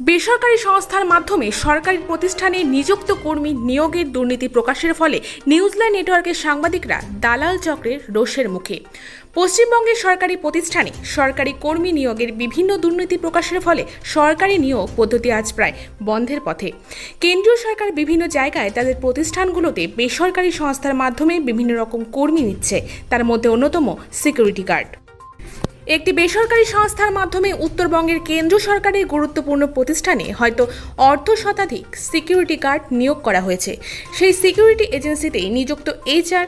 বেসরকারি সংস্থার মাধ্যমে সরকারি প্রতিষ্ঠানে নিযুক্ত কর্মী নিয়োগের দুর্নীতি প্রকাশের ফলে নিউজল্যান্ড নেটওয়ার্কের সাংবাদিকরা দালাল চক্রের রোষের মুখে। পশ্চিমবঙ্গের সরকারি প্রতিষ্ঠানে সরকারি কর্মী নিয়োগের বিভিন্ন দুর্নীতি প্রকাশের ফলে সরকারি নিয়োগ পদ্ধতি আজ প্রায় বন্ধের পথে। কেন্দ্রীয় সরকার বিভিন্ন জায়গায় তাদের প্রতিষ্ঠানগুলোতে বেসরকারি সংস্থার মাধ্যমে বিভিন্ন রকম কর্মী নিচ্ছে। তার মধ্যে অন্যতম সিকিউরিটি গার্ড একটি বেসরকারি সংস্থার মাধ্যমে উত্তরবঙ্গের কেন্দ্র সরকারের গুরুত্বপূর্ণ প্রতিষ্ঠানে হয়তো অর্ধ শতাধিক সিকিউরিটি গার্ড নিয়োগ করা হয়েছে। সেই সিকিউরিটি এজেন্সিতে নিযুক্ত এইচআর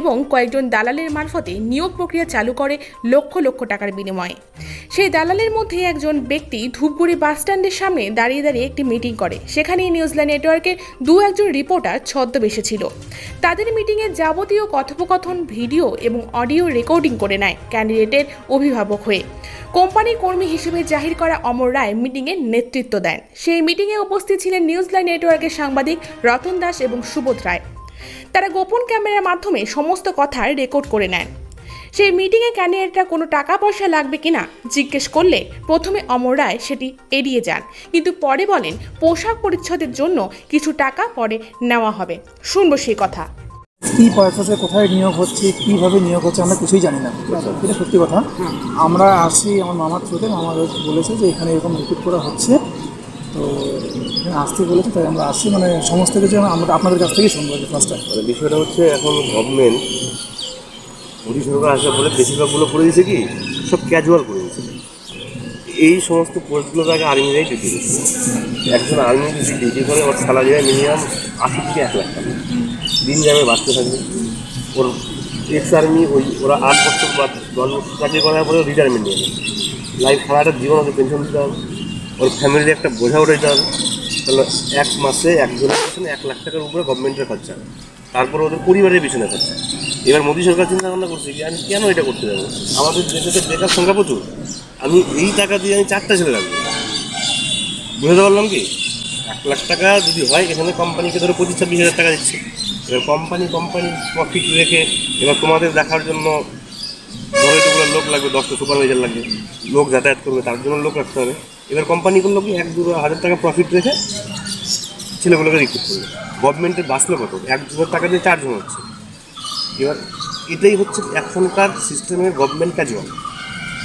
এবং কয়েকজন দালালের মারফতে নিয়োগ প্রক্রিয়া চালু করে লক্ষ লক্ষ টাকার বিনিময়ে। সেই দালালের মধ্যে একজন ব্যক্তি ধূপগুড়ি বাস স্ট্যান্ডের সামনে দাঁড়িয়ে দাঁড়িয়ে একটি মিটিং করে। সেখানেই নিউজিল্যান্ড নেটওয়ার্কের দু একজন রিপোর্টার ছদ্মবেশে ছিল। তাদের মিটিংয়ের যাবতীয় কথোপকথন, ভিডিও এবং অডিও রেকর্ডিং করে নেয় ক্যান্ডিডেটের অভিভাবক হয়ে। কোম্পানির কর্মী হিসেবে জাহির করা অমর রায় মিটিংয়ে নেতৃত্ব দেন। সেই মিটিংয়ে উপস্থিত ছিলেন নিউজিল্যান্ড নেটওয়ার্কের সাংবাদিক রতন দাস এবং সুবোধ রায়। তারা গোপন ক্যামেরার মাধ্যমে সমস্ত কথা রেকর্ড করে নেন। সেই মিটিংয়ে ক্যান্ডিডেটরা কোনো টাকা পয়সা লাগবে কিনা জিজ্ঞেস করলে প্রথমে অমর রায় সেটি এড়িয়ে যান। কিন্তু পরে বলেন পোশাক পরিচ্ছদের জন্য কিছু টাকা পরে নেওয়া হবে। শুনব সেই কথা। কী পারপাসে কোথায় নিয়োগ হচ্ছে কীভাবে নিয়োগ হচ্ছে আমরা কিছুই জানি না। এটা সত্যি কথা। আমরা আসছি আমার মামার থ্রুতে মামার বলেছে যে এখানে এরকম রিপিট করা হচ্ছে। তো আসতে বলেছে তাই আমরা আসছি মানে সমস্ত কিছু আমরা আপনাদের কাছ থেকেই শুনব ফার্স্ট টাইম মানে বিষয়টা হচ্ছে এখন গভর্নমেন্ট মোদী সরকার আসার পরে বেশিরভাগগুলো করে দিয়েছে কি, সব ক্যাজুয়াল করে দিয়েছে। এই সমস্ত পোস্টগুলো তাকে আর্মিরাই ডিউটি দিচ্ছে একজন আর্মি যদি ডিউটি করে ওর স্যালারি হয় মিনিমাম আশি থেকে এক লাখ টাকা। দিন যাবে বাঁচতে থাকবে। ওর এক্স আর্মি ওই ওরা আট বছর বা দশ বছর চাকরি করার পরে রিটায়ারমেন্ট নিয়ে নেবে। লাইফ সারাটা জীবন ওকে পেনশন দিতে হবে। ওর ফ্যামিলির একটা বোঝা উঠাইতে হবে তাহলে এক মাসে একজনের পিছনে এক লাখ টাকার উপরে গভর্নমেন্টের খরচা তারপরে ওদের পরিবারের পিছনে খরচা এবার মোদী সরকার চিন্তা ভাবনা করছে যে আমি কেন এটা করতে যাব? আমাদের দেশে বেকার সংখ্যা প্রচুর। আমি এই টাকা দিয়ে আমি চারটা ছেলে রাখব। বুঝতে পারলাম কি? এক লাখ টাকা যদি হয়, এখানে কোম্পানিকে ধরো পঁচিশ ছাব্বিশ হাজার টাকা দিচ্ছে। এবার কোম্পানি কোম্পানি প্রফিট রেখে এবার তোমাদের দেখার জন্য ধরো লোক লাগবে দশটা সুপারভাইজার লাগবে। লোক যাতায়াত করবে, তার জন্য লোক রাখতে হবে। এবার কোম্পানিগুলো কি, এক দু হাজার টাকা প্রফিট রেখে ছেলেগুলোকে রিক্রুট করবে গভর্নমেন্টের বাঁচলো কত? এক হাজার টাকা দিয়ে চারজন হচ্ছে। এবার এটাই হচ্ছে এখনকার সিস্টেমের গভর্নমেন্ট ক্যাজুয়াল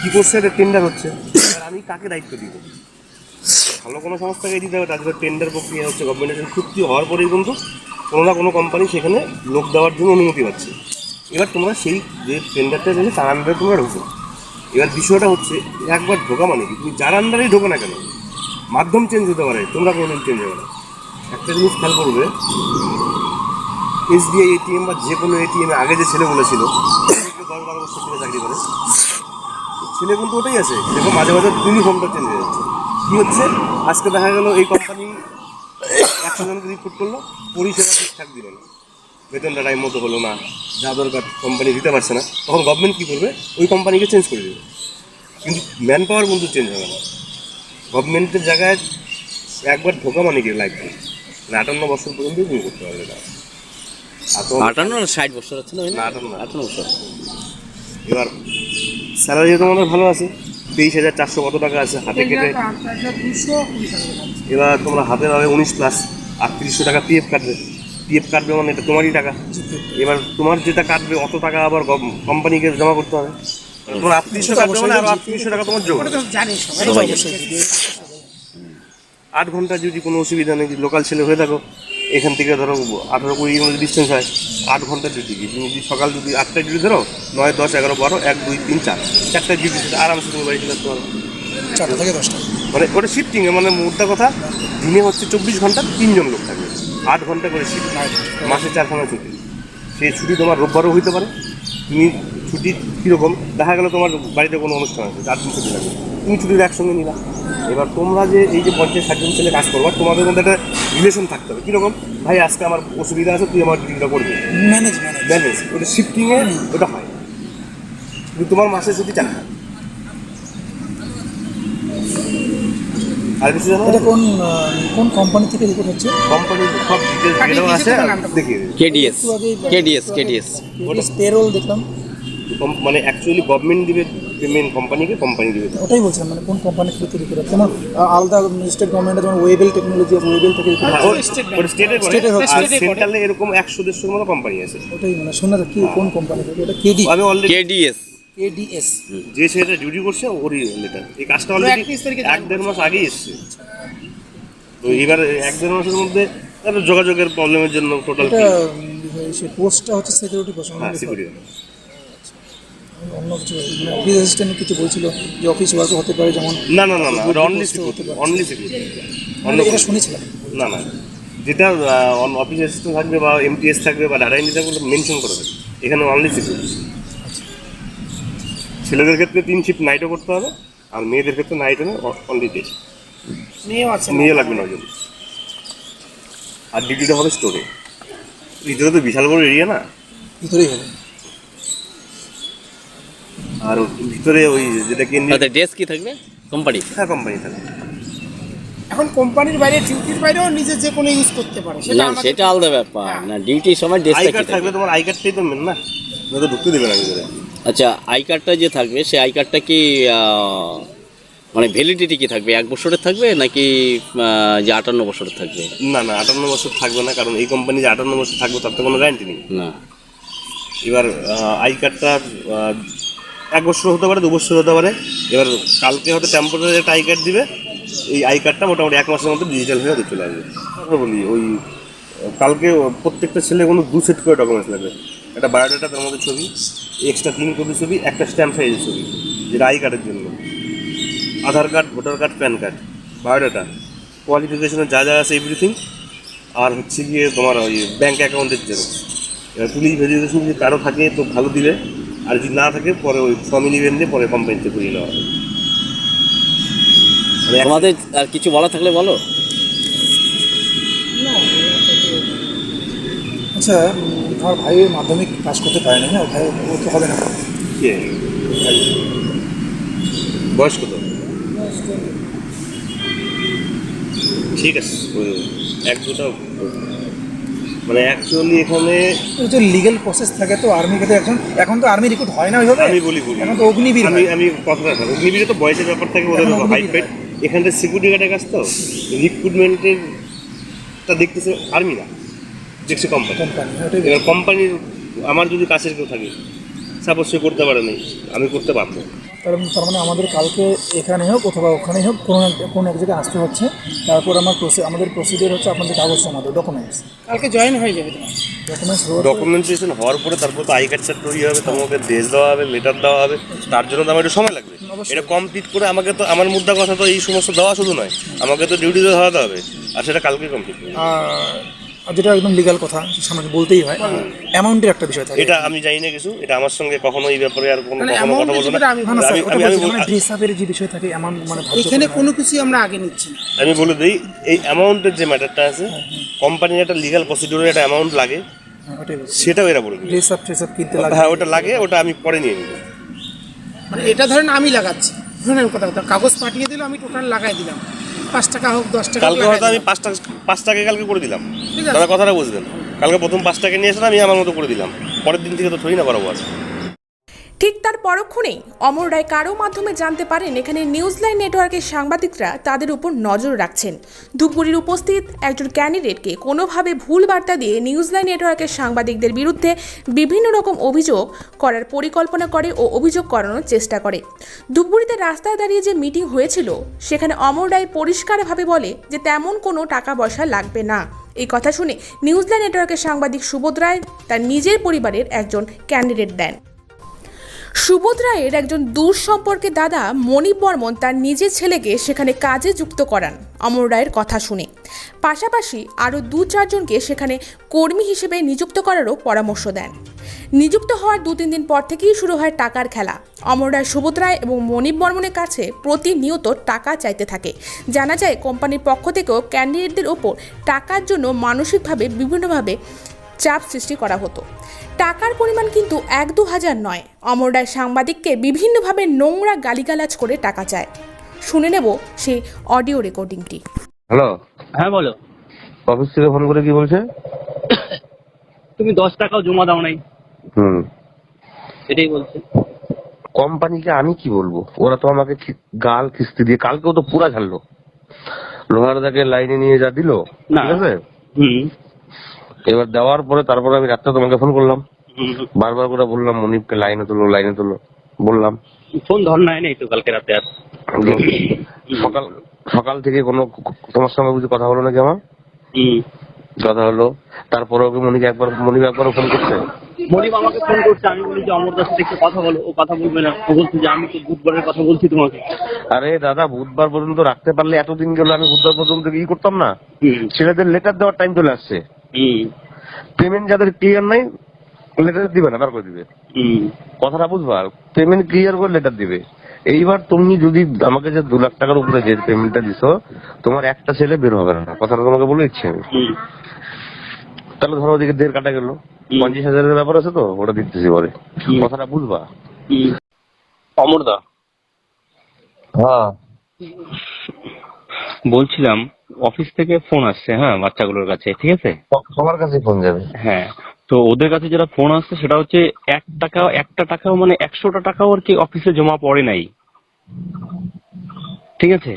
কী করছে? একটা টেন্ডার হচ্ছে। এবার আমি কাকে দায়িত্ব দিব? ভালো কোনো সংস্থাকে দিতে হবে তাদের টেন্ডার প্রক্রিয়া হচ্ছে গভর্নমেন্টের চুক্তি হওয়ার পরেই কিন্তু কোনো না কোনো কোম্পানি সেখানে লোক দেওয়ার জন্য অনুমতি পাচ্ছে। এবার তোমরা সেই যে টেন্ডারটা রয়েছে তার আন্ডারে তোমরা এবার বিষয়টা হচ্ছে, একবার ঢোকা মানে কি? তুমি যার আন্ডারেই ঢোকো না কেন? মাধ্যম চেঞ্জ হতে পারে, তোমরা কোনোদিন চেঞ্জ হবে না। একটা জিনিস খেয়াল করবে এসবিআই এটিএম বা যে কোনো এটিএমে আগে যে ছেলেগুলো ছিল দশ বারো বছর থেকে চাকরি করে। ছেলে কিন্তু ওটাই আছে, দেখো মাঝে মাঝে ইউনিফর্মটা চেঞ্জ হয়ে যাচ্ছে। কী হচ্ছে? আজকে দেখা গেল এই কোম্পানি একশো জনকে রিপোর্ট করল, পরিষেবা ঠিকঠাক দিল না। বেতনটা টাইম মতো হলো না। যা দরকার কোম্পানি দিতে পারছে না। তখন গভর্নমেন্ট কী করবে? ওই কোম্পানিকে চেঞ্জ করে দেবে। কিন্তু ম্যান পাওয়ার কিন্তু চেঞ্জ হবে না। গভর্নমেন্টের জায়গায় একবার ঢোকা মানে কি লাগবে মানে আটান্ন বছর পর্যন্ত তুমি করতে পারবে না। আর তোমার আটান্ন না ষাট বছর আছে না আটান্ন। আটান্ন বছর। এবার স্যালারি তোমাদের ভালো আছে। তেইশ হাজার চারশো কত টাকা আছে হাতে কেটে? এবার তোমরা হাতে পাবে উনিশ প্লাস আটত্রিশশো টাকা পিএফ কাটবে পিএফ কাটবে মানে এটা তোমারই টাকা। এবার তোমার যেটা কাটবে অত টাকা আবার কোম্পানিকে জমা করতে হবে। তোমার আটত্রিশশো কাটবে মানে আরও আটত্রিশশো টাকা তোমার সবাই। আট ঘণ্টা যদি কোনো অসুবিধা নেই লোকাল ছেলে হয়ে থাকো এখান থেকে ধরো আঠারো কুড়ি কিলোমিটার ডিস্টেন্স হয় আট ঘণ্টা ডিউটি তুমি যদি সকাল যদি আটটায় ডিউটি ধরো নয় দশ এগারো বারো এক দুই তিন চার চারটায় ডিউটি আরামসে তুমি বাড়ি চলে আসতে পারো। চারটা থেকে দশটা। মানে ওটা শিফটিং মানে মোদ্দা কথা দিনে হচ্ছে চব্বিশ ঘণ্টা তিনজন লোক থাকবে। আট ঘণ্টা করে শিফট মাসে চারখানা ছুটি। সেই ছুটি তোমার রোববারও হইতে পারে তুমি ছুটি কীরকম? দেখা গেলো তোমার বাড়িতে কোনো অনুষ্ঠান আছে চার দিন ছুটি লাগবে তুমি ছুটির একসঙ্গে নিলা। এবার তোমরা যে এই যে পঞ্চাশ ষাটজন ছেলে কাজ করবা তোমাদের মধ্যে একটা রিলেশন থাকতে হবে। কীরকম? ভাই আজকে আমার অসুবিধা আছে তুই আমার ডিউটিটা করবি। ম্যানেজ ম্যানেজ ওটা শিফটিংয়ে ওটা হয়। কিন্তু তোমার মাসে ছুটি চারটা আর কিছু জানো এটা কোন কোন কোম্পানি থেকে রিপোর্ট হচ্ছে? কোম্পানির সব ডিটেলস যেগুলো আছে দেখিয়ে কেডিএস কেডিএস কেডিএস পেরোল দেখলাম। কম- মানে অ্যাকচুয়ালি গভর্নমেন্ট দিবে পেমেন্ট কোম্পানিকে কোম্পানি দিবে। ওটাই বলছিলাম মানে কোন কোম্পানি থেকে তৈরি করে যেমন আলাদা স্টেট গভর্নমেন্টের যেমন ওয়েবেল টেকনোলজি আছে ওয়েবেল থেকে হ্যাঁ, ওটা স্টেটে। আর সেন্ট্রালে এরকম একশো দেড়শোর মতো কোম্পানি আছে। ওটাই মানে শোনা কি কোন কোম্পানি থেকে। এটা কেডি আমি অলরেডি কেডিএস কেডিএস যে ছেলেটা ডিউটি করছে ওরই লেটার। এই কাজটা অলরেডি এক দেড় মাস আগেই এসছে। তো এবার এক দেড় মাসের মধ্যে যোগাযোগের প্রবলেমের জন্য টোটাল সে পোস্টটা হচ্ছে সিকিউরিটি পোস্ট হ্যাঁ সিকিউরিটি অন্য কিছু মানে অফিস অ্যাসিস্ট্যান্ট কিছু বলছিল যে অফিস ওয়ার্কও হতে পারে যেমন না না না না ওটা অনলি সিকিউরিটি অন্য মানে শুনেছিলাম। না না যেটা অফিস অ্যাসিস্ট্যান্ট থাকবে বা এমটিএস থাকবে বা ডাটা এন্ট্রি থাকবে মেনশন করা এখানে অনলি সিকিউরিটি ছেলেদের ক্ষেত্রে তিন শিফট নাইটও করতে হবে আর মেয়েদের ক্ষেত্রে নাইট হলে অনলি ডে মেয়েও আছে নিয়ে লাগবে নজন আর ডিউটিটা হবে স্টোরে। ভিতরে তো বিশাল বড় এরিয়া না। ভিতরেই হবে। আর ভিতরে ওই যেটা তাদের ড্রেস কি থাকবে? কোম্পানি হ্যাঁ কোম্পানি থাকে এখন কোম্পানির বাইরে ডিউটির বাইরেও নিজে যে কোনো ইউজ করতে পারে সেটা না আমাদের- সেটা আলাদা ব্যাপার। না ডিউটির সময় আই কার্ড থাকবে? থাকবে তোমার আই কার্ডটাই তো মেন না। নয়তো ঢুকতে দেবে না ভিতরে। আচ্ছা আই কার্ডটা যে থাকবে সেই আই কার্ডটা কি মানে ভ্যালিডিটি কি থাকবে? এক বছরের থাকবে নাকি যে আটান্ন বছরের থাকবে? না না আটান্ন বছর থাকবে না কারণ এই কোম্পানি যে আটান্ন বছর থাকবে তার তো কোনো গ্যারান্টি নেই। না। এবার আই কার্ডটা এক বছর হতে পারে দু বছর হতে পারে। এবার কালকে হয়তো টেম্পোরারি একটা আই কার্ড দিবে এই আই কার্ডটা মোটামুটি এক মাসের মধ্যে ডিজিটাল হয়ে চলে আসবে। বলি ওই কালকে প্রত্যেকটা ছেলে কোনো দু সেট করে ডকুমেন্টস লাগবে। একটা বায়োডাটা তার মধ্যে ছবি এক্সট্রা তিন কপি ছবি একটা স্ট্যাম্প সাইজের ছবি যেটা আই কার্ডের জন্য। Aadhaar card voter card PAN card biodata. কোয়ালিফিকেশনের যা যা আছে এভরিথিং আর হচ্ছে গিয়ে তোমার ওই ব্যাঙ্ক অ্যাকাউন্টের জেরক্স এবার পুলিশ ভেরিফিকেশন যদি কারও থাকে তো ভালো দিবে আর যদি না থাকে পরে ওই ফর্ম ইভেন্ট দিয়ে পরে কোম্পানিতে করিয়ে নেওয়া হবে। মানে এক- আর কিছু বলা থাকলে বলো। আচ্ছা আমার ভাইয়ের মাধ্যমিক পাস করতে পারেনি না? ভাই ও তো হবে না। কে? বয়স কত? ঠিক আছে এক দুটা মানে অ্যাকচুয়ালি এখানে যে লিগেল প্রসেস থাকে তো আর্মি ক্ষেত্রে এখন এখন তো আর্মি রিক্রুট হয় না ওইভাবে? আমি বলি বলি। এখন তো অগ্নিবীর আমি। আমি কথাটা অগ্নিবীরে তো বয়সের ব্যাপার থাকে ওদের এখন হাইট ফাইট এখানটা সিকিউরিটি গার্ডের কাছ তো রিক্রুটমেন্টের তা দেখতেছে আর্মি না দেখছে কোম্পানি কোম্পানি এবার কোম্পানির আমার যদি কাছের কেউ থাকে সাপোজ সে করতে পারে নাই আমি করতে পারব তার তার মানে আমাদের কালকে এখানে হোক অথবা ওখানেই হোক কোনো এক কোনো এক জায়গায় আসতে হচ্ছে। তারপর আমার প্রসে আমাদের প্রসিডিওর হচ্ছে আপনাদের কাগজ জমা আমাদের ডকুমেন্টস কালকে জয়েন হয়ে যাবে ডকুমেন্টস ডকুমেন্টেশন হওয়ার পরে তারপর তো আই কার্ডটা তৈরি হবে তোমাকে ড্রেস দেওয়া হবে লেটার দেওয়া হবে তার জন্য তো আমার একটু সময় লাগবে। এটা কমপ্লিট করে আমাকে তো আমার মুদ্রা কথা তো এই সমস্ত দেওয়া শুধু নয় আমাকে তো ডিউটিতে ধরাতে হবে আর সেটা কালকে কমপ্লিট যেটা একদম লিগাল কথা সামনে বলতেই হয় অ্যামাউন্টের একটা বিষয় থাকে। এটা আমি জানি না কিছু এটা আমার সঙ্গে কখনো এই ব্যাপারে আর কোনো মানে কখনো কথা বলব না। মানে ড্রেস আপের যে বিষয় থাকে এমন মানে এখানে কোনো কিছুই আমরা আগে নিচ্ছি না। আমি বলে দিই এই অ্যামাউন্টের যে ম্যাটারটা আছে কোম্পানির একটা লিগাল প্রসিডিউরে একটা অ্যামাউন্ট লাগে হ্যাঁ, সেটাও এরা বলে দিবে। ড্রেস আপ কিনতে লাগে। হ্যাঁ ওটা লাগে ওটা আমি পরে নিয়ে নিব। মানে এটা ধরেন আমি লাগাচ্ছি। ধরেন কথা কথা কাগজ পাঠিয়ে দিল আমি টোটাল লাগাই দিলাম। পাঁচ টাকা হোক দশ টাকা কালকে হয়তো আমি। পাঁচ টাকা পাঁচ টাকা কালকে করে দিলাম। দাদা কথাটা বুঝলেন। কালকে প্রথম পাঁচ টাকা নিয়ে এসে আমি আমার মতো করে দিলাম। পরের দিন থেকে তো থরি না করাবো আছে ঠিক তার পরক্ষণেই অমর রায় কারও মাধ্যমে জানতে পারেন এখানে নিউজলাইন নেটওয়ার্কের সাংবাদিকরা তাদের উপর নজর রাখছেন। ধূপগুড়ির উপস্থিত একজন ক্যান্ডিডেটকে কোনোভাবে ভুল বার্তা দিয়ে নিউজলাইন নেটওয়ার্কের সাংবাদিকদের বিরুদ্ধে বিভিন্ন রকম অভিযোগ করার পরিকল্পনা করে ও অভিযোগ করানোর চেষ্টা করে। ধূপগুড়িতে রাস্তায় দাঁড়িয়ে যে মিটিং হয়েছিল, সেখানে অমর রায় পরিষ্কারভাবে বলে যে তেমন কোনো টাকা পয়সা লাগবে না। এই কথা শুনে নিউজল্যান্ড নেটওয়ার্কের সাংবাদিক সুবোধ রায় তার নিজের পরিবারের একজন ক্যান্ডিডেট দেন। সুবোধ রায়ের একজন দূর সম্পর্কে দাদা মণি বর্মন তার নিজের ছেলেকে সেখানে কাজে যুক্ত করান। অমর রায়ের কথা শুনে। পাশাপাশি আরও দু চারজনকে সেখানে কর্মী হিসেবে নিযুক্ত করারও পরামর্শ দেন। নিযুক্ত হওয়ার দু তিন দিন পর থেকেই শুরু হয় টাকার খেলা। অমর রায়, সুবোধ রায় এবং মণিপ বর্মনের কাছে প্রতিনিয়ত টাকা চাইতে থাকে। জানা যায়, কোম্পানির পক্ষ থেকেও ক্যান্ডিডেটদের ওপর টাকার জন্য মানসিকভাবে বিভিন্নভাবে চাপ সৃষ্টি করা হতো। টাকার পরিমাণ কিন্তু এক দু হাজার নয়। অমর রায় সাংবাদিককে বিভিন্নভাবে নোংরা গালিগালাজ করে টাকা চায়। শুনে নেব সেই অডিও রেকর্ডিংটি। হ্যালো? হ্যাঁ বলো। অফিস থেকে ফোন করে কি বলছে? তুমি দশ টাকাও জমা দাও নাই। হুম। এটাই বলছে। কোম্পানিকে আমি কি বলব? ওরা তো আমাকে কি- গাল কিস্তি দিয়ে কালকেও তো পুরা ঝাড়লো। লোহারদাকে লাইনে নিয়ে যা দিল না। ঠিক আছে? হুম। এবার দেওয়ার পরে তারপরে আমি রাত্রে তোমাকে ফোন করলাম। বারবার করে বললাম মনিপকে লাইনে তুলো লাইনে তুলো বললাম। ফোন ধর নাই নাই তো কালকে রাতে আর। সকাল সকাল থেকে কোনো তোমার সঙ্গে বুঝি কথা হলো নাকি আমার? কথা হলো। তারপরে ওকে মনিকে একবার মনিকে একবার ফোন করছে? মনিব আমাকে ফোন করছে আমি বলি যে অমর দাস একটু কথা বলো ও কথা বলবে না। ও বলছে যে আমি তো বুধবারের কথা বলছি তোমাকে। আরে দাদা বুধবার পর্যন্ত রাখতে পারলে এতদিন গেল আমি বুধবার পর্যন্ত কি করতাম না? ছেলেদের লেটার দেওয়ার টাইম চলে আসছে। পেমেন্ট যাদের ক্লিয়ার নাই লেটার দিবে না বার করে দিবে? কথাটা বুঝবা? পেমেন্ট ক্লিয়ার করে লেটার দিবে। এইবার তুমি যদি আমাকে যে দু লাখ টাকার উপরে যে পেমেন্টটা দিছো তোমার একটা ছেলে বের হবে না। কথাটা তোমাকে বলে দিচ্ছি আমি। হুম। তাহলে ধরো ওদিকে দেড় কাটা গেল। পঞ্চাশ হাজারের ব্যাপার আছে তো ওটা দিতেছি পরে। কথাটা বুঝবা? হুম। অমর দা। হ্যাঁ। বলছিলাম অফিস থেকে ফোন আসছে হ্যাঁ বাচ্চাগুলোর কাছে ঠিক আছে? সবার কাছে ফোন যাবে। হ্যাঁ তো ওদের কাছে যেটা ফোন আসছে সেটা হচ্ছে এক টাকা একটা টাকাও মানে একশোটা টাকাও আর কি অফিসে জমা পড়ে নাই। ঠিক আছে?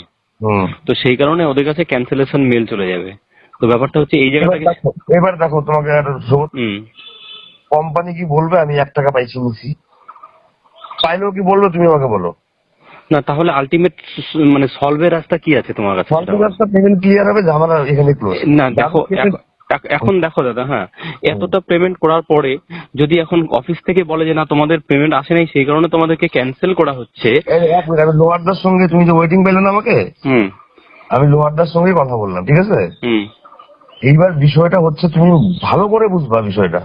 তো সেই কারণে ওদের কাছে ক্যান্সেলেশন মেল চলে যাবে। তো ব্যাপারটা হচ্ছে এই জায়গাটা এবার দেখো তোমাকে কোম্পানি কি বলবে? আমি এক টাকা পাইছি নিছি। পাইলেও কি বলল তুমি আমাকে বলো। না তাহলে আলটিমেট মানে সলভের রাস্তা কি আছে তোমার কাছে? বলো। সরকার পেমেন্ট ক্লিয়ার হবে ঝামেলা এখানে ক্লোজ না দেখো এখন- দেখো দাদা হ্যাঁ এতটা পেমেন্ট করার পরে যদি এখন অফিস থেকে বলে যে না তোমাদের পেমেন্ট আসে নাই সেই কারণে তোমাদেরকে ক্যান্সেল করা হচ্ছে। লোহারদার সঙ্গে তুমি যে ওয়েটিং পেলে না আমাকে? হুম। আমি লোহারদার সঙ্গে কথা বললাম ঠিক আছে? হুম। এইবার বিষয়টা হচ্ছে তুমি ভালো করে বুঝবা বিষয়টা।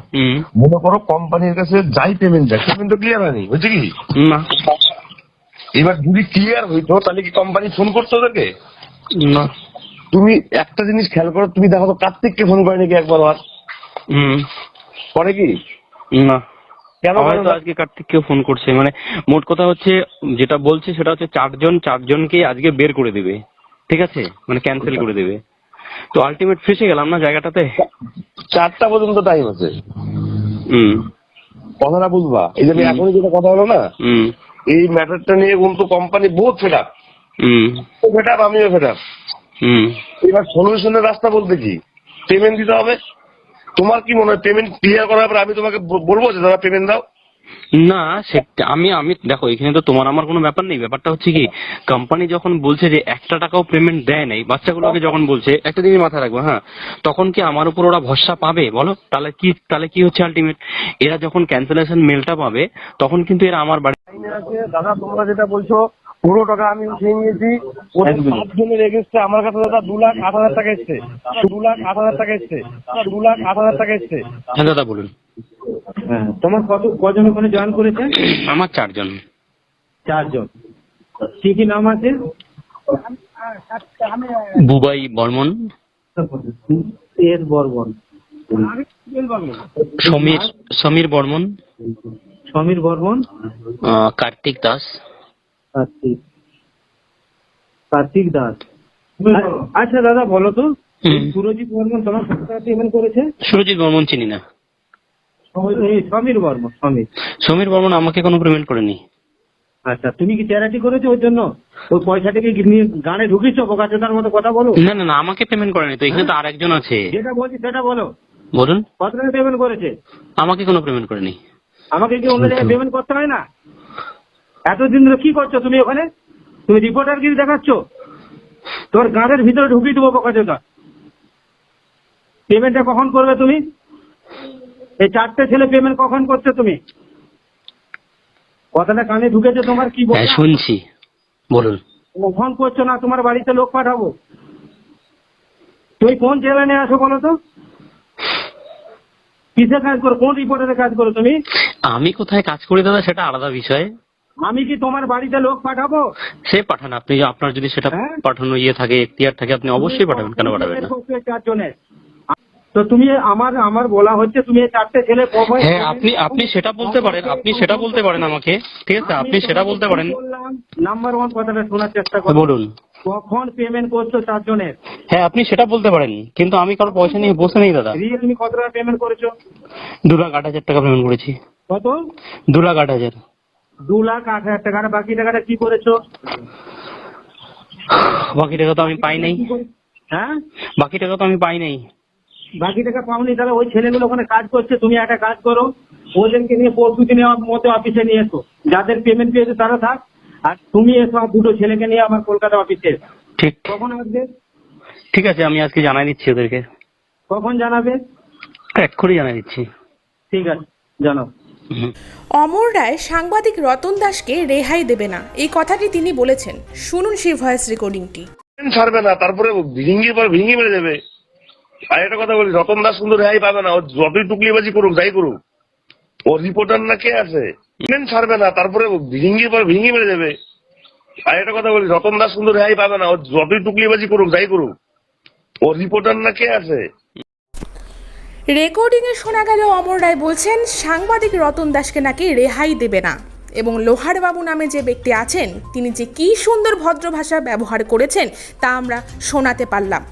মনে করো কোম্পানির কাছে যাই পেমেন্ট যায় পেমেন্ট তো ক্লিয়ার হয়নি বুঝছি কি? না। এবার যদি ক্লিয়ার হইতো তাহলে কি কোম্পানি ফোন করতো ওদেরকে? না। তুমি একটা জিনিস খেয়াল করো তুমি দেখো তো কার্তিককে ফোন করে নাকি একবার আর হুম। করে কি? না। কেন হয়তো আজকে কার্তিককেও ফোন করছে। মানে মোট কথা হচ্ছে যেটা বলছে সেটা হচ্ছে চারজন চারজনকে আজকে বের করে দেবে। ঠিক আছে? মানে ক্যান্সেল করে দেবে। তো আলটিমেট ফেসে গেলাম না জায়গাটাতে? চারটা পর্যন্ত টাইম আছে। হুম। কথাটা বুঝবা। এই যে। এখনই যেটা কথা হলো না? হুম। এই ম্যাটারটা নিয়ে কিন্তু কোম্পানি বহুত ফেড আপ হুম। ফেড আপ আমিও ফেড আপ হুম। এবার সলিউশনের রাস্তা বলতে কি? পেমেন্ট দিতে হবে। তোমার কি মনে হয়? পেমেন্ট ক্লিয়ার করার পর আমি তোমাকে বলব যে দাদা পেমেন্ট দাও। না সে আমি আমি দেখো এখানে তো তোমার আমার কোনো ব্যাপার নেই। ব্যাপারটা হচ্ছে কি কোম্পানি যখন বলছে যে একটা টাকাও পেমেন্ট দেয় নাই বাচ্চাগুলোকে যখন বলছে একটা জিনিস মাথায় রাখব হ্যাঁ তখন কি আমার উপর ওরা ভরসা পাবে? বলো তাহলে কি তাহলে কি হচ্ছে আলটিমেট এরা যখন ক্যান্সেলেশন মেলটা পাবে তখন কিন্তু এরা আমার বাড়ি দাদা তোমরা যেটা বলছো পুরো টাকা আমি উঠিয়ে নিয়েছি। সাতজনের এগেস্টে আমার কাছে দাদা দু লাখ আট হাজার টাকা এসছে। দু লাখ আট হাজার টাকা এসছে। দু লাখ আট হাজার টাকা এসছে। হ্যাঁ দাদা বলুন। হ্যাঁ তোমার কত কজন ওখানে জয়েন করেছে আমার চারজন। চারজন। কি কি নাম আছে? বুবাই বর্মন। এস বর্মন। সমীর সমীর বর্মন। সমীর বর্মন? কার্তিক দাস। কার্তিক। কার্তিক দাস। আচ্ছা দাদা বলো তো। সুরজিৎ বর্মন তোমার টাকা করেছে? সুরজিৎ বর্মন চিনি না। সমীর বর্মন সমীর। সমীর বর্মন আমাকে কোনো পেমেন্ট করেনি। আচ্ছা তুমি কি চ্যারিটি করেছ ওর জন্য? ওই পয়সাটাকে নিয়ে গানে ঢুকিয়েছো বোকাচোদার মতো কথা বলো? না না না আমাকে পেমেন্ট করেনি তো এখানে তো আরেকজন আছে। যেটা বলছি সেটা বলো। বলুন। কত টাকা পেমেন্ট করেছে? আমাকে কোনো পেমেন্ট করেনি। আমাকে কি অন্য জায়গায় পেমেন্ট করতে হয় না? এতদিন ধরে কি করছ তুমি ওখানে? তুমি রিপোর্টার কি দেখাচ্ছ? তোমার গানের ভিতরে ঢুকিয়ে দেবো পকাচোদা পেমেন্টটা কখন করবে তুমি? এই চারটে ছেলে পেমেন্ট কখন করছ তুমি? কথাটা কানে ঢুকেছে তোমার কি হ্যাঁ শুনছি। বলুন। ফোন করছ না তোমার বাড়িতে লোক পাঠাবো? তুমি কোন জেলা নিয়ে আসো বলো তো? কিসে কাজ করো? কোন রিপোর্টারে কাজ করো তুমি? আমি কোথায় কাজ করি দাদা সেটা আলাদা বিষয়। আমি কি তোমার বাড়িতে লোক পাঠাবো? সে পাঠান আপনি আপনার যদি সেটা হ্যাঁ? পাঠানো ইয়ে থাকে এখতিয়ার থাকে আপনি অবশ্যই পাঠাবেন কেন পাঠাবেন না? চারজনের। তো তুমি আমার আমার বলা হচ্ছে তুমি চারটে ছেলে হ্যাঁ আপনি আপনি সেটা বলতে পারেন আপনি সেটা বলতে পারেন আমাকে ঠিক আছে? আপনি সেটা বলতে পারেন। নাম্বার ওয়ান কথাটা শোনার চেষ্টা করো। বলুন। কখন পেমেন্ট করছ চারজনের? হ্যাঁ আপনি সেটা বলতে পারেন কিন্তু আমি কারও পয়সা নিয়ে বসে নেই দাদা। রিয়েলমি কত টাকা পেমেন্ট করেছ? দু লাখ আট হাজার টাকা পেমেন্ট করেছি। কত? দু লাখ আট হাজার। দু লাখ আট হাজার টাকা বাকি টাকাটা কি করেছ? বাকি টাকা তো আমি পাই নাই। হ্যাঁ? বাকি টাকা তো আমি পাই নাই। বাকি টাকা পাওনি তাহলে ওই ছেলেগুলো ওখানে কাজ করছে তুমি একটা কাজ করো। ওদেরকে নিয়ে পরশু দিনে মতো অফিসে নিয়ে এসো। যাদের পেমেন্ট পেয়েছে তারা থাক আর তুমি এসো আর দুটো ছেলেকে নিয়ে আমার কলকাতা অফিসে ঠিক। কখন আসবে? ঠিক আছে আমি আজকে জানাই দিচ্ছি ওদেরকে। কখন জানাবে? এক্ষুনি জানাই দিচ্ছি। ঠিক আছে জানাও। অমর রায় সাংবাদিক রতন দাসকে রেহাই দেবে না এই কথাটি তিনি বলেছেন। শুনুন সেই ভয়েস রেকর্ডিংটি ছাড়বে না তারপরে ভিঙ্গি পর ভিঙ্গি মেরে দেবে। আর একটা কথা বলি, রতন দাস সুন্দর রেহাই পাবে না, ও যতই টুকলিবাজি করুক, যাই করুক ও রিপোর্টার না কে আছে? ছাড়বে না, তারপরে ভিঙ্গি পর ভিঙ্গি মেরে দেবে। আর একটা কথা বলি, রতন দাস সুন্দর রেহাই পাবে না, ও যতই টুকলিবাজি করুক, যাই করুক ও রিপোর্টার না কে আছে? রেকর্ডিংয়ে শোনা গেল অমর রায় বলছেন, সাংবাদিক রতন দাসকে নাকি রেহাই দেবে না। এবং লোহারবাবু নামে যে ব্যক্তি আছেন, তিনি যে কী সুন্দর ভদ্র ভাষা ব্যবহার করেছেন, তা আমরা শোনাতে পারলাম।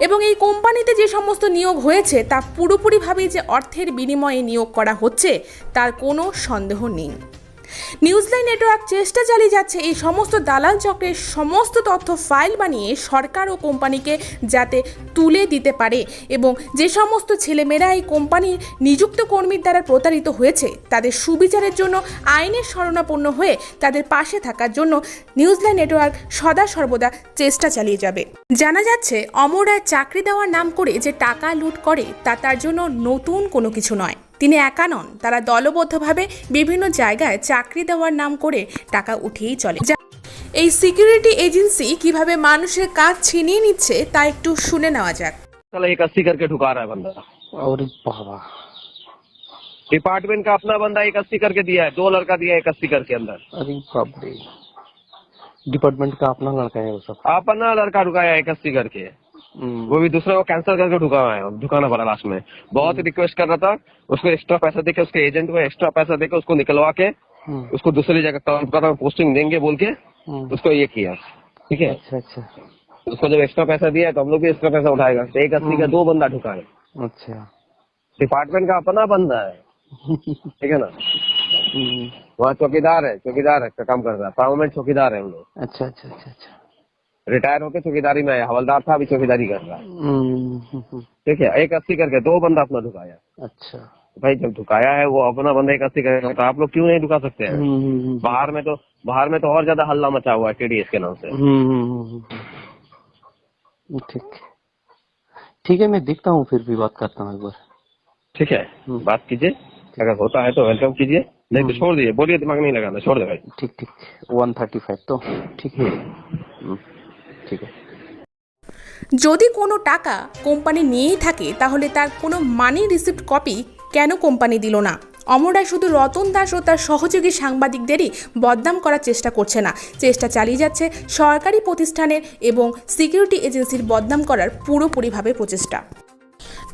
এবং এই কোম্পানিতে যে সমস্ত নিয়োগ হয়েছে, তা পুরোপুরিভাবেই যে অর্থের বিনিময়ে নিয়োগ করা হচ্ছে, তার কোনো সন্দেহ নেই। নিউজলাইন নেটওয়ার্ক চেষ্টা চালিয়ে যাচ্ছে এই সমস্ত দালাল চক্রের সমস্ত তথ্য ফাইল বানিয়ে সরকার ও কোম্পানিকে যাতে তুলে দিতে পারে এবং যে সমস্ত ছেলেমেয়েরা এই কোম্পানির নিযুক্ত কর্মীর দ্বারা প্রতারিত হয়েছে, তাদের সুবিচারের জন্য, আইনের শরণাপন্ন হয়ে তাদের পাশে থাকার জন্য নিউজলাইন নেটওয়ার্ক সদা সর্বদা চেষ্টা চালিয়ে যাবে। জানা যাচ্ছে অমরায় চাকরি দেওয়ার নাম করে যে টাকা লুট করে, তা তার জন্য নতুন কোনো কিছু নয়। তিনি একা নন তারা দলবদ্ধভাবে বিভিন্ন জায়গায় চাকরি দেওয়ার নাম করে টাকা উঠিয়েই চলে যা- এই সিকিউরিটি এজেন্সি কিভাবে মানুষের কাজ ছিনিয়ে নিচ্ছে তা একটু শুনে নেওয়া যাক साला एक अस्सी करके ठुका रहा है बंदा और बाबा डिपार्टमेंट का अपना बंदा एक अस्सी करके दिया है दो लड़का दिया है एक अस्सी करके अंदर अरे बाप रे डिपार्टमेंट का अपना लड़का है वो सब अपना लड़का ढुकाया है एक अस्सी करके हम्म, वो भी दूसरा को कैंसिल करके ढुका हुआ है ढुकाना पड़ा लास्ट में। बहुत ही रिक्वेस्ट कर रहा था उसको एक्स्ट्रा पैसा देके उसके एजेंट को एक्स्ट्रा पैसा देके उसको निकलवा के हम्म, उसको दूसरी जगह कोलकाता में पोस्टिंग देंगे बोल के हम्म, उसको ये किया। ठीक है? अच्छा अच्छा। उसको जब एक्स्ट्रा पैसा दिया तो हम लोग भी एक्स्ट्रा पैसा उठाएगा। तो एक अस्सी का दो बंदा ढुका है। अच्छा। डिपार्टमेंट का अपना बंदा है। ठीक है ना? हम्म, वहाँ चौकीदार है चौकीदार है काम कर रहा है। परमानेंट चौकीदार है हम लोग। अच्छा अच्छा अच्छा अच्छा। रिटायर होकर चौकीदारी में आया हवलदार था अभी चौकीदारी कर रहा है। हम्म, हम्म, हम्म, ठीक है एक अस्सी करके दो बंदा अपना ढुकाया अच्छा। भाई जब ढुकाया है वो अपना बंदा एक अस्सी करेगा तो आप लोग क्यों नहीं ढुका सकते हैं? हम्म, हम्म, बाहर में तो बाहर में तो और ज़्यादा हल्ला मचा हुआ है टीडीएस के नाम से। हम्म, हम्म, हम्म, हम्म, ठीक ठीक है मैं देखता हूँ फिर भी बात करता हूँ एक बार। ठीक है बात कीजिए। अगर होता है तो वेलकम कीजिए। नहीं तो छोड़ दीजिए बोलिए दिमाग नहीं लगाना छोड़ दे भाई। ठीक ठीक। वन थर्टी फाइव तो ठीक है। থেকে যদি কোনো টাকা কোম্পানি নিয়েই থাকে, তাহলে তার কোনো মানি রিসিপ্ট কপি কেন কোম্পানি দিল না? অমরায় শুধু রতন দাস ও তার সহযোগী সাংবাদিকদেরই বদনাম করার চেষ্টা করছে না। চেষ্টা চালিয়ে যাচ্ছে সরকারি প্রতিষ্ঠানের এবং সিকিউরিটি এজেন্সির বদনাম করার পুরোপুরিভাবে প্রচেষ্টা।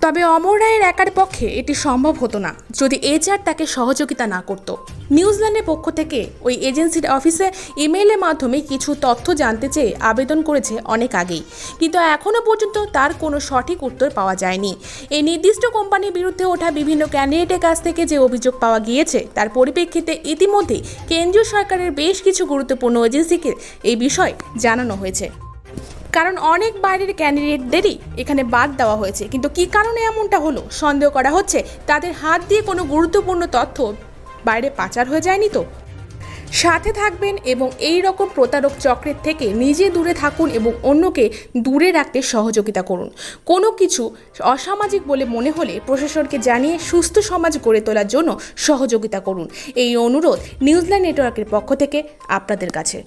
তবে অমর রায়ের একার পক্ষে এটি সম্ভব হতো না, যদি এইচআর তাকে সহযোগিতা না করত। নিউজিল্যান্ডের পক্ষ থেকে ওই এজেন্সির অফিসে ইমেইলের মাধ্যমে কিছু তথ্য জানতে চেয়ে আবেদন করেছে অনেক আগেই। কিন্তু এখনও পর্যন্ত তার কোনো সঠিক উত্তর পাওয়া যায়নি। এই নির্দিষ্ট কোম্পানির বিরুদ্ধে ওঠা বিভিন্ন ক্যান্ডিডেটের কাছ থেকে যে অভিযোগ পাওয়া গিয়েছে, তার পরিপ্রেক্ষিতে ইতিমধ্যেই কেন্দ্রীয় সরকারের বেশ কিছু গুরুত্বপূর্ণ এজেন্সিকে এই বিষয় জানানো হয়েছে। কারণ অনেক বাইরের ক্যান্ডিডেটদেরই এখানে বাদ দেওয়া হয়েছে। কিন্তু কী কারণে এমনটা হলো? সন্দেহ করা হচ্ছে। তাদের হাত দিয়ে কোনো গুরুত্বপূর্ণ তথ্য বাইরে পাচার হয়ে যায়নি তো? সাথে থাকবেন এবং এই রকম প্রতারক চক্রের থেকে নিজে দূরে থাকুন এবং অন্যকে দূরে রাখতে সহযোগিতা করুন। কোনো কিছু অসামাজিক বলে মনে হলে প্রশাসনকে জানিয়ে সুস্থ সমাজ গড়ে তোলার জন্য সহযোগিতা করুন। এই অনুরোধ নিউজিল্যান্ড নেটওয়ার্কের পক্ষ থেকে আপনাদের কাছে।